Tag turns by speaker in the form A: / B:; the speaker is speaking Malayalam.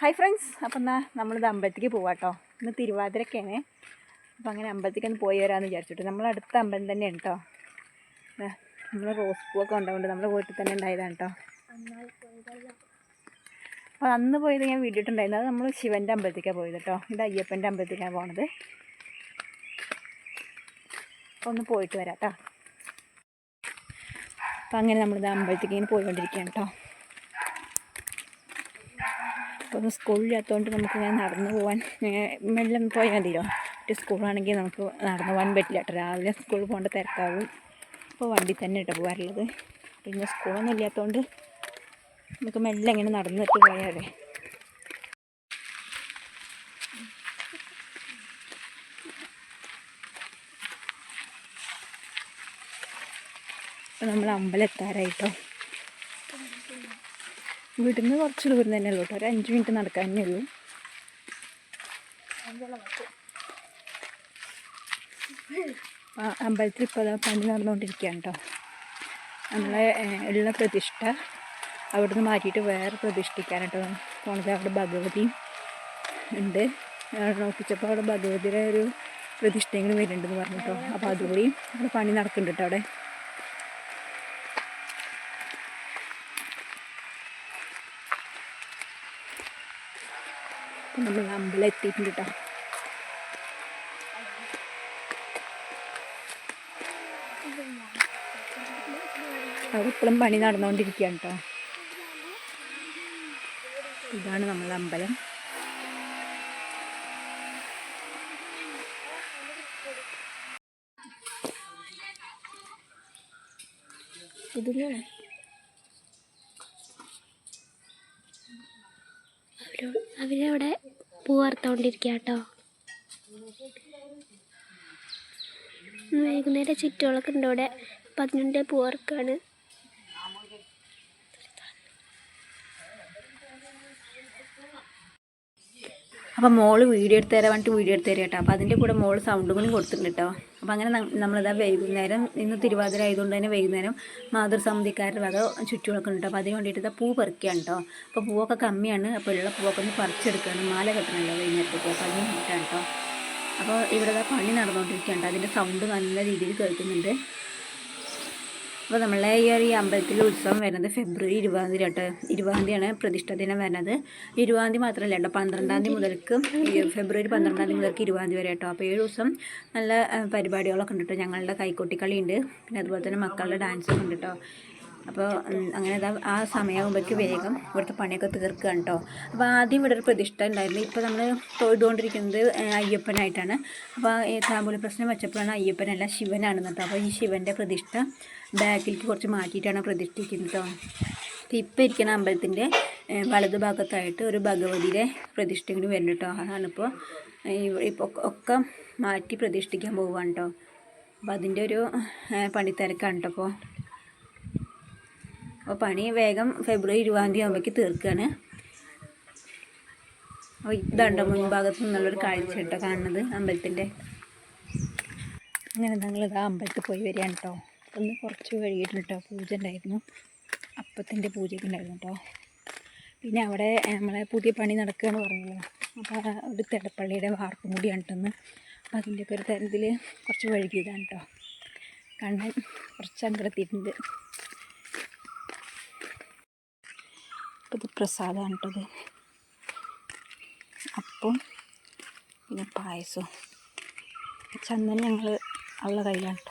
A: ഹായ് ഫ്രണ്ട്സ് അപ്പം എന്നാൽ നമ്മളിത് അമ്പലത്തേക്ക് പോവാട്ടോ. ഇന്ന് തിരുവാതിരക്കാണ്. അപ്പം അങ്ങനെ അമ്പലത്തേക്ക് ഒന്ന് പോയി വരാമെന്ന് വിചാരിച്ചിട്ട് നമ്മൾ അടുത്ത അമ്പലം തന്നെയാണ് കേട്ടോ നമ്മൾ റോസ് പൂവൊക്കെ ഉണ്ടാവുന്നുണ്ട് നമ്മുടെ വീട്ടിൽ തന്നെ ഉണ്ടായതാണ് കേട്ടോ അപ്പോൾ അന്ന് പോയത് ഞാൻ വീഡിയോ അത് നമ്മൾ ശിവന്റെ അമ്പലത്തേക്കാണ് പോയത് കേട്ടോ ഇത് അയ്യപ്പന്റെ അമ്പലത്തേക്കാണ് പോണത്. അപ്പോൾ ഒന്ന് പോയിട്ട് വരാം കേട്ടോ അപ്പോൾ അങ്ങനെ നമ്മളിത് അമ്പലത്തേക്ക് ഇങ്ങനെ പോയിക്കൊണ്ടിരിക്കുകയാണ് കേട്ടോ സ്കൂളില്ലാത്തതുകൊണ്ട് നമുക്ക് ഞാൻ നടന്നു പോകാൻ മെല്ലെ പോയാൽ മതിയല്ലോ. മറ്റേ സ്കൂളാണെങ്കിൽ നമുക്ക് നടന്നു പോകാൻ പറ്റില്ല കേട്ടോ രാവിലെ സ്കൂളിൽ പോകേണ്ട തിരക്കാവും. അപ്പോൾ വണ്ടി തന്നെ കേട്ടോ പോകാറുള്ളത് പിന്നെ സ്കൂളൊന്നും ഇല്ലാത്തതുകൊണ്ട് നമുക്ക് മെല്ലെ ഇങ്ങനെ നടന്നിട്ട് പോയാലേ അപ്പോൾ നമ്മൾ അമ്പലം എത്താറായിട്ടോ. വീട്ടിൽ നിന്ന് കുറച്ച് ദൂരം തന്നെ ഉള്ളൂ കേട്ടോ. ഒരു അഞ്ച് മിനിറ്റ് നടക്കാൻ തന്നെ ഉള്ളൂ. ആ അമ്പലത്തിൽ ഇപ്പോൾ പണി നടന്നുകൊണ്ടിരിക്കുകയാണ് കേട്ടോ. നമ്മളെ ഉള്ള പ്രതിഷ്ഠ അവിടുന്ന് മാറ്റിയിട്ട് വേറെ പ്രതിഷ്ഠിക്കാനാട്ടോ പോണത് അവിടെ ഭഗവതി ഉണ്ട്. നോക്കിച്ചപ്പോൾ അവിടെ ഭഗവതിയുടെ ഒരു പ്രതിഷ്ഠയും കൂടി വരുന്നുണ്ടെന്ന് പറഞ്ഞിട്ടോ. അപ്പോൾ അതുകൂടി അവിടെ പണി നടക്കുന്നുണ്ട് കേട്ടോ അവിടെ. അപ്പം നമ്മൾ അമ്പലം എത്തിയിട്ടുണ്ട് കേട്ടോ അവിടെ ഇപ്പോഴും പണി നടന്നുകൊണ്ടിരിക്കുകയാണ് കേട്ടോ ഇതാണ് നമ്മളെ അമ്പലം. ഇതിലാണ്
B: അവരോ- അവരവിടെ പൂ വറുത്തോണ്ടിരിക്കുക കേട്ടോ വൈകുന്നേരം ചുറ്റുകളൊക്കെ ഉണ്ട് ഇവിടെ പതിനെട്ട് പൂ വറുക്കാണ്
A: അപ്പം മോൾ വീഡിയോ എടുത്ത് തരാൻ വേണ്ടിയിട്ട് വീഡിയോ എടുത്ത് തരാം കേട്ടോ. അപ്പോൾ അതിന്റെ കൂടെ മോൾ സൗണ്ടും കൂടി കൊടുത്തിട്ടുണ്ട് കേട്ടോ. അപ്പോൾ അങ്ങനെ നമ്മളിതാ വൈകുന്നേരം ഇന്ന് തിരുവാതിര ആയതുകൊണ്ട് തന്നെ വൈകുന്നേരം മാതൃസമിതിക്കാരുടെ വക ചുറ്റി ഉണ്ട്. അപ്പോൾ അതിന് വേണ്ടിയിട്ട് ഇതാ പൂ പറിക്കുകയാണ് കേട്ടോ. അപ്പോൾ പൂവൊക്കെ കമ്മിയാണ്. അപ്പോൾ ഉള്ള പൂവൊക്കെ ഒന്ന് പറിച്ചെടുക്കുകയാണ് മാല കെട്ടണമല്ലോ വൈകുന്നേരത്തേക്ക്. അപ്പോൾ അതിന് വേണ്ടിയിട്ടാണ് കേട്ടോ. അപ്പോൾ ഇവിടെ പണി നടന്നുകൊണ്ടിരിക്കുകയാണ് അതിന്റെ സൗണ്ട് നല്ല രീതിയിൽ കേൾക്കുന്നുണ്ട്. അപ്പോൾ നമ്മളെ ഈ ഒരു അമ്പലത്തിലെ ഉത്സവം വരുന്നത് ഫെബ്രുവരി ഇരുപതാം തീയതി ആട്ടോ ഇരുപതാം തീയതിയാണ് പ്രതിഷ്ഠ ദിനം വരുന്നത്. ഇരുപതാം തീയതി മാത്രമല്ല കേട്ടോ പന്ത്രണ്ടാം തീയതി മുതൽക്ക് ഫെബ്രുവരി പന്ത്രണ്ടാം തീയതി മുതൽക്ക് ഇരുപതാം തീയതി വരെ കേട്ടോ. അപ്പോൾ ഏഴ് ദിവസം നല്ല പരിപാടികളൊക്കെ ഉണ്ട് കേട്ടോ. ഞങ്ങളുടെ കൈക്കൊട്ടിക്കളി ഉണ്ട്. പിന്നെ അതുപോലെ തന്നെ മക്കളുടെ ഡാൻസൊക്കെ ഉണ്ട് കേട്ടോ. അപ്പോൾ അങ്ങനെ ആ സമയമാകുമ്പോഴേക്ക് വേഗം ഇവിടുത്തെ പണിയൊക്കെ തീർക്കുകയാണ് കേട്ടോ അപ്പോൾ ആദ്യം ഇവിടെ ഒരു പ്രതിഷ്ഠ ഉണ്ടായിരുന്നു. ഇപ്പോൾ നമ്മൾ തൊഴുതുകൊണ്ടിരിക്കുന്നത് ആ, അയ്യപ്പനായിട്ടാണ്. അപ്പോൾ ഈ താമ്പൂല പ്രശ്നം വെച്ചപ്പോഴാണ് അയ്യപ്പനല്ല ശിവനാണ് കേട്ടോ അപ്പോൾ ഈ ശിവന്റെ പ്രതിഷ്ഠ ബാക്കിലേക്ക് കുറച്ച് മാറ്റിയിട്ടാണ് പ്രതിഷ്ഠിക്കുന്നത് അപ്പോൾ ഇപ്പോൾ ഇരിക്കുന്ന അമ്പലത്തിന്റെ വലതു ഭാഗത്തായിട്ട് ഒരു ഭഗവതിയുടെ പ്രതിഷ്ഠ കൂടി വരുന്നു കേട്ടോ അതാണിപ്പോൾ ഇപ്പോൾ ഒക്കെ മാറ്റി പ്രതിഷ്ഠിക്കാൻ പോവുകയാണ് കേട്ടോ അപ്പോൾ അതിന്റെ ഒരു പണിത്തിരക്കാണ് കേട്ടോ അപ്പോൾ അപ്പോൾ പണി വേഗം ഫെബ്രുവരി ഇരുപതാം തീയതി ആകുമ്പോഴേക്ക് തീർക്കുകയാണ് അപ്പോൾ ഇതാണ്ടോ മുൻഭാഗത്ത് നിന്നുള്ളൊരു കാഴ്ച കേട്ടോ കാണുന്നത് അമ്പലത്തിന്റെ അങ്ങനെ ഞങ്ങളിത് ആ അമ്പലത്തിൽ പോയി വരികയാണ് കേട്ടോ ഒന്ന് കുറച്ച് കഴിയിട്ടുണ്ട് കേട്ടോ പൂജ ഉണ്ടായിരുന്നു. അപ്പത്തിന്റെ പൂജയൊക്കെ ഉണ്ടായിരുന്നു കേട്ടോ പിന്നെ അവിടെ നമ്മളെ പുതിയ പണി നടക്കുകയെന്ന് പറഞ്ഞല്ലോ? അപ്പോൾ ഒരു തെടപ്പള്ളിയുടെ വാർപ്പും കൂടിയാണ് കേട്ടൊന്ന് അപ്പോൾ അതിന്റെയൊക്കെ ഒരു തരത്തിൽ കുറച്ച് വഴുകിയതാണ് കേട്ടോ കണ്ണൻ കുറച്ച് സങ്കടത്തിയിട്ടുണ്ട് അപ്പോൾ ഇത് പ്രസാദമാണ് കേട്ടത് അപ്പം പിന്നെ പായസവും ചന്ദനം ഞങ്ങൾ ഉള്ള കയ്യിലാണ്